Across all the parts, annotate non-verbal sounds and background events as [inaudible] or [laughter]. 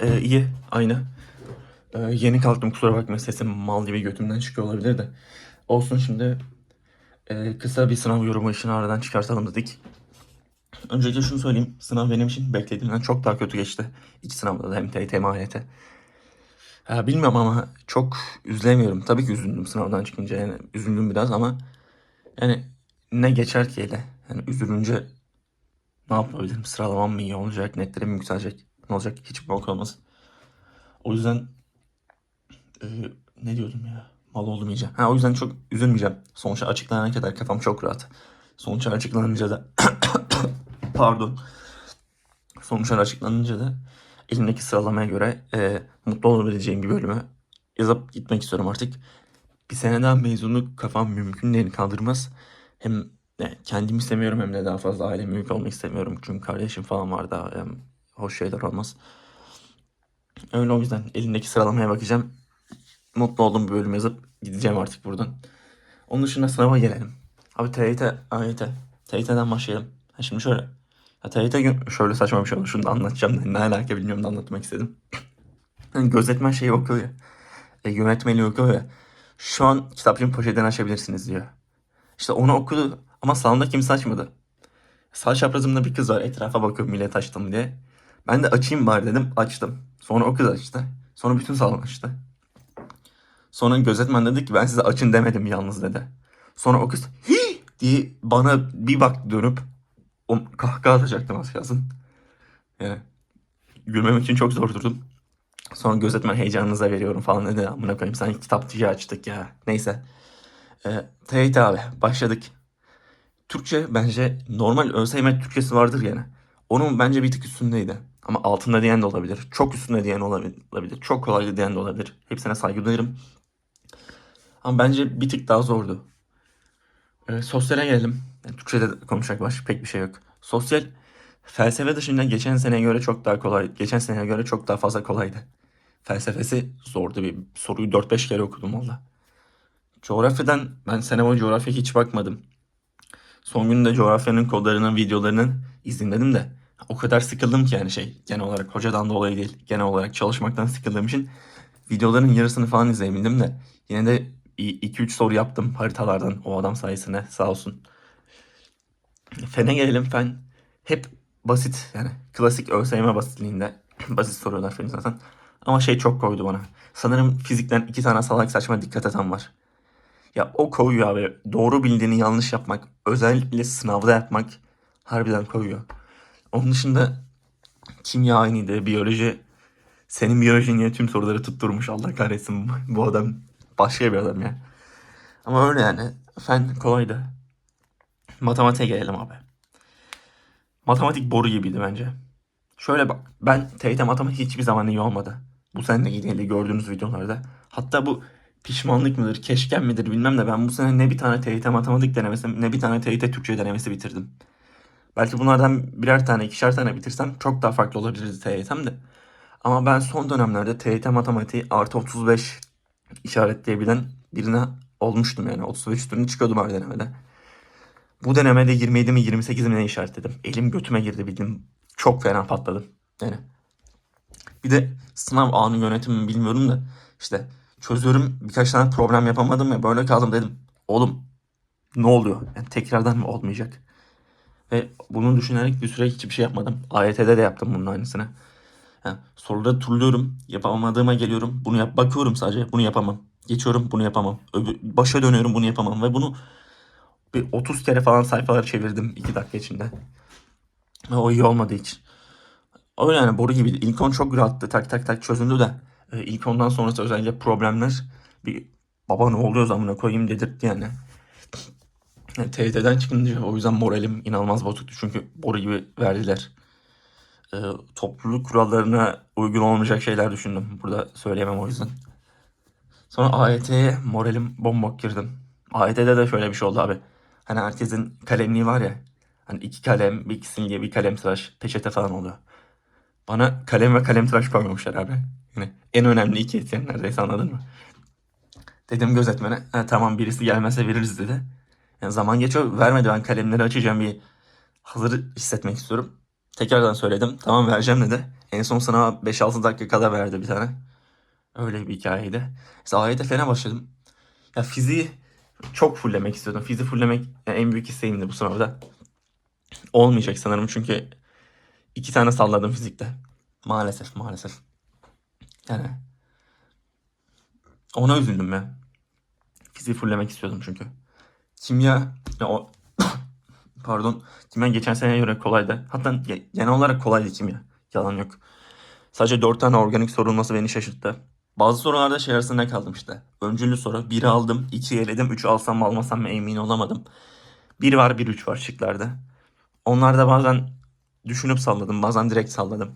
Ee, iyi, aynı. Ee, yeni kalktım kusura bakma sesim mal gibi götümden çıkıyor olabilir de. Olsun şimdi e, kısa bir sınav yorumu işini aradan çıkartalım dedik. Öncelikle şunu söyleyeyim. Sınav benim için beklediğimden çok daha kötü geçti. İki sınavda da hem TYT hem AYT. Ha, bilmiyorum ama çok üzülemiyorum. Tabii ki üzüldüm sınavdan çıkınca. Yani üzüldüm biraz ama yani ne geçer ki ele? Yani üzülünce ne yapabilirim? Sıralamam mı iyi olacak? Netlerim mi yükselecek? Ne olacak? Hiçbir bok olmaz. O yüzden e, ne diyordum ya? Mal oldum iyice. Ha, o yüzden çok üzülmeyeceğim. Sonuçta açıklanana kadar kafam çok rahat. Sonuçlar açıklanınca da [coughs] pardon. Sonuçlar açıklanınca da elimdeki sıralamaya göre e, mutlu olabileceğim bir bölümü yazıp gitmek istiyorum artık. Bir sene daha mezunluk kafam mümkün değil kaldırmaz. Hem e, kendim istemiyorum hem de daha fazla aileme yük olmak istemiyorum. Çünkü kardeşim falan var daha em, hoş şeyler olmaz. Öyle o yüzden elimdeki sıralamaya bakacağım. Mutlu olduğum bir bölüm yazıp gideceğim artık buradan. Onun dışında sınava gelelim. Abi TYT, AYT. TYT'den başlayalım. Ha şimdi şöyle. Ya TYT şöyle saçma bir şey oldu. Şunu da anlatacağım ne alaka bilmiyorum da anlatmak istedim. [laughs] Hani gözetmen şeyi okuyor ya. E, yönetmeni okuyor ya. Şu an kitapçının poşetini açabilirsiniz diyor. İşte onu okudu ama salonda kimse açmadı. Sağ çaprazımda bir kız var etrafa bakıyor millet açtı mı diye. Ben de açayım bari dedim açtım. Sonra o kız açtı. Sonra bütün salon açtı. Sonra gözetmen dedi ki ben size açın demedim yalnız dedi. Sonra o kız hi diye bana bir bak dönüp o kahkaha atacaktım az kalsın. Yani gülmem için çok zor durdum. Sonra gözetmen heyecanınıza veriyorum falan dedi. Amına koyayım sen kitapçıyı açtık ya. Neyse. Ee, TYT abi başladık. Türkçe bence normal ÖSYM Türkçesi vardır yani. Onun bence bir tık üstündeydi. Ama altında diyen de olabilir. Çok üstünde diyen olabilir. Çok kolaydı diyen de olabilir. Hepsine saygı duyarım. Ama bence bir tık daha zordu. Ee, sosyale gelelim. Yani Türkçe'de konuşacak başka pek bir şey yok. Sosyal felsefe dışında geçen seneye göre çok daha kolay. Geçen seneye göre çok daha fazla kolaydı. Felsefesi zordu bir soruyu 4-5 kere okudum valla. Coğrafyadan ben sene boyu coğrafya hiç bakmadım. Son günde coğrafyanın kodlarının videolarının izledim de o kadar sıkıldım ki yani şey genel olarak hocadan dolayı değil genel olarak çalışmaktan sıkıldığım için videoların yarısını falan izleyebildim de yine de 2-3 soru yaptım haritalardan o adam sayesinde sağ olsun. Fene gelelim fen hep basit yani klasik ÖSYM basitliğinde [clears throat] basit soruyorlar fen zaten. Ama şey çok koydu bana. Sanırım fizikten iki tane salak saçma dikkat eden var. Ya o koyuyor abi. Doğru bildiğini yanlış yapmak, özellikle sınavda yapmak harbiden koyuyor. Onun dışında kimya aynıydı, biyoloji. Senin biyolojin yine tüm soruları tutturmuş Allah kahretsin bu- adam. Başka bir adam ya. Ama öyle yani. Fen kolaydı. Matematiğe gelelim abi. Matematik boru gibiydi bence. Şöyle bak. Ben TYT matematik hiçbir zaman iyi olmadı. Bu sene yine gördüğünüz videolarda. Hatta bu pişmanlık mıdır, keşken midir bilmem de ben bu sene ne bir tane TYT matematik denemesi ne bir tane TYT Türkçe denemesi bitirdim. Belki bunlardan birer tane, ikişer tane bitirsem çok daha farklı olabilirdi TYT'm de. Ama ben son dönemlerde TYT matematiği artı 35 işaretleyebilen birine olmuştum yani. 35 üstünde çıkıyordum her denemede. Bu denemede 27 mi 28 mi ne işaretledim. Elim götüme girdi bildim. Çok fena patladım. Yani. Bir de sınav anı yönetimi bilmiyorum da işte çözüyorum birkaç tane problem yapamadım ya böyle kaldım dedim. Oğlum ne oluyor? Yani tekrardan mı olmayacak? Ve bunu düşünerek bir süre hiçbir şey yapmadım. AYT'de de yaptım bunun aynısını. Ha, soruları turluyorum. Yapamadığıma geliyorum. Bunu yap bakıyorum sadece. Bunu yapamam. Geçiyorum bunu yapamam. Öbür, başa dönüyorum bunu yapamam. Ve bunu bir 30 kere falan sayfaları çevirdim 2 dakika içinde. Ve o iyi olmadı hiç. Öyle yani boru gibiydi. İlk on çok rahattı. Tak tak tak çözüldü de. E, ilk ondan sonrası özellikle problemler bir baba ne oluyor zamına koyayım dedirtti yani. Yani TYT'den çıkınca o yüzden moralim inanılmaz bozuktu. Çünkü boru gibi verdiler. E, topluluk kurallarına uygun olmayacak şeyler düşündüm. Burada söyleyemem o yüzden. Sonra AYT'ye moralim bombok girdim. AYT'de de şöyle bir şey oldu abi. Hani herkesin kalemliği var ya. Hani iki kalem, bir silgi, bir kalem tıraş, peçete falan oluyor. Bana kalem ve kalem tıraş koymamışlar abi. Yani en önemli iki etken neredeyse anladın mı? Dedim gözetmene "Ha, tamam birisi gelmezse veririz dedi. Yani zaman geçiyor vermedi ben kalemleri açacağım bir hazır hissetmek istiyorum. Tekrardan söyledim tamam vereceğim dedi. En son sınava 5-6 dakika kadar verdi bir tane. Öyle bir hikayeydi. Mesela AYT başladım. Ya fiziği çok fulllemek istiyordum. Fiziği fulllemek yani en büyük isteğimdi bu sınavda. Olmayacak sanırım çünkü iki tane salladım fizikte. Maalesef maalesef. Yani ona üzüldüm ya. Fiziği fulllemek istiyordum çünkü. Kimya ya o [coughs] pardon kimya geçen seneye göre kolaydı. Hatta ge- genel olarak kolaydı kimya. Yalan yok. Sadece 4 tane organik sorulması beni şaşırttı. Bazı sorularda şey arasında kaldım işte. Öncüllü soru. 1'i aldım, 2'yi eledim, 3'ü alsam mı almasam mı emin olamadım. 1 var, 1 3 var şıklarda. Onlarda bazen düşünüp salladım, bazen direkt salladım.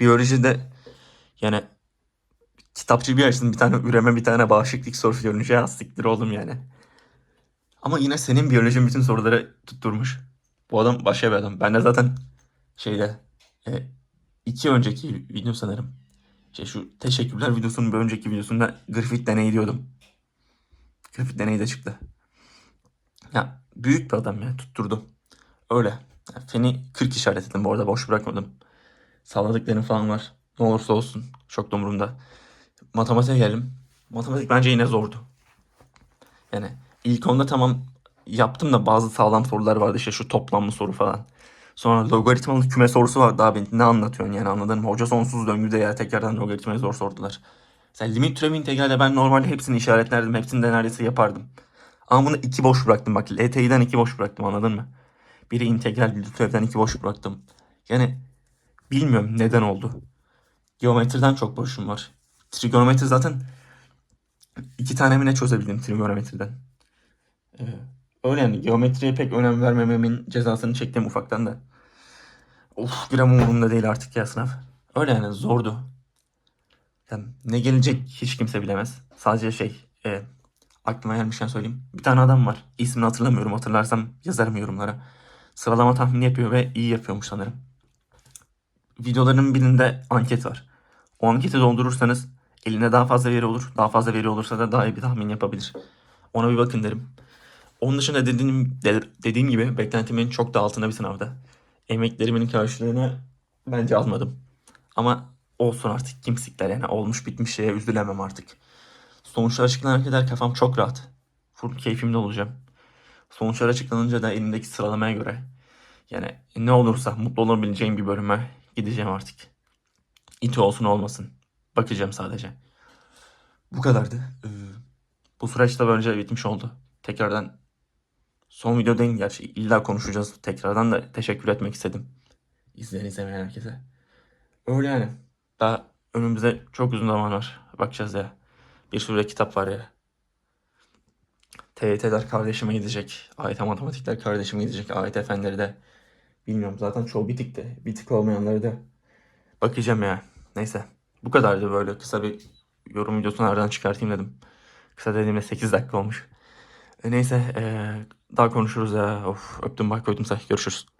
Biyolojide yani kitapçı bir açtım bir tane üreme bir tane bağışıklık sorusu görünce ya siktir oldum yani. Ama yine senin biyolojin bütün soruları tutturmuş. Bu adam başka bir adam. Ben de zaten şeyde e, iki önceki video sanırım. İşte şu teşekkürler videosunun bir önceki videosunda Griffith deneyi diyordum. Griffith deneyi de çıktı. Ya büyük bir adam ya tutturdu. Öyle. Ya, Feni 40 işaretledim bu arada boş bırakmadım. Salladıklarım falan var. Ne olursa olsun. Çok da umurumda. Matematiğe geldim. Matematik bence yine zordu. Yani ilk onda tamam yaptım da bazı sağlam sorular vardı işte şu toplamlı soru falan. Sonra logaritmalı küme sorusu var daha ben ne anlatıyorsun yani anladın mı? Hoca sonsuz döngüde ya tekrardan logaritmayı zor sordular. Mesela limit türevi integralde ben normalde hepsini işaretlerdim. Hepsini de neredeyse yapardım. Ama bunu iki boş bıraktım bak. LTI'den iki boş bıraktım anladın mı? Biri integral bir türevden iki boş bıraktım. Yani bilmiyorum neden oldu. Geometriden çok boşum var. Trigonometri zaten iki tane mi ne çözebildim trigonometriden. Öyle yani geometriye pek önem vermememin cezasını çektim ufaktan da. Of gram umurumda değil artık ya sınav. Öyle yani zordu. Yani ne gelecek hiç kimse bilemez. Sadece şey e, aklıma gelmişken söyleyeyim. Bir tane adam var. İsmini hatırlamıyorum. Hatırlarsam yazarım yorumlara. Sıralama tahmini yapıyor ve iyi yapıyormuş sanırım. Videoların birinde anket var. O anketi doldurursanız eline daha fazla veri olur. Daha fazla veri olursa da daha iyi bir tahmin yapabilir. Ona bir bakın derim. Onun dışında dediğim, de- dediğim gibi beklentimin çok da altında bir sınavda. Emeklerimin karşılığını bence almadım. Ama olsun artık kim sikler yani olmuş bitmiş şeye üzülemem artık. Sonuçlar açıklanana kadar kafam çok rahat. Full keyfimde olacağım. Sonuçlar açıklanınca da elimdeki sıralamaya göre yani ne olursa mutlu olabileceğim bir bölüme gideceğim artık. İti olsun olmasın. Bakacağım sadece. Bu kadardı. Ee, bu süreç de böylece bitmiş oldu. Tekrardan son video değil gerçi illa konuşacağız. Tekrardan da teşekkür etmek istedim. İzleyen izlemeyen herkese. Öyle yani. Daha önümüzde çok uzun zaman var. Bakacağız ya. Bir sürü de kitap var ya. TYT'ler kardeşime gidecek. AYT matematikler kardeşime gidecek. AYT fenleri de. Bilmiyorum zaten çoğu bitikti. Bitik olmayanları da. Bakacağım ya. Neyse. Bu kadardı böyle kısa bir yorum videosunu aradan çıkartayım dedim. Kısa dediğimde 8 dakika olmuş. E, neyse. e, daha konuşuruz ya. Of öptüm bak koydum say. Görüşürüz.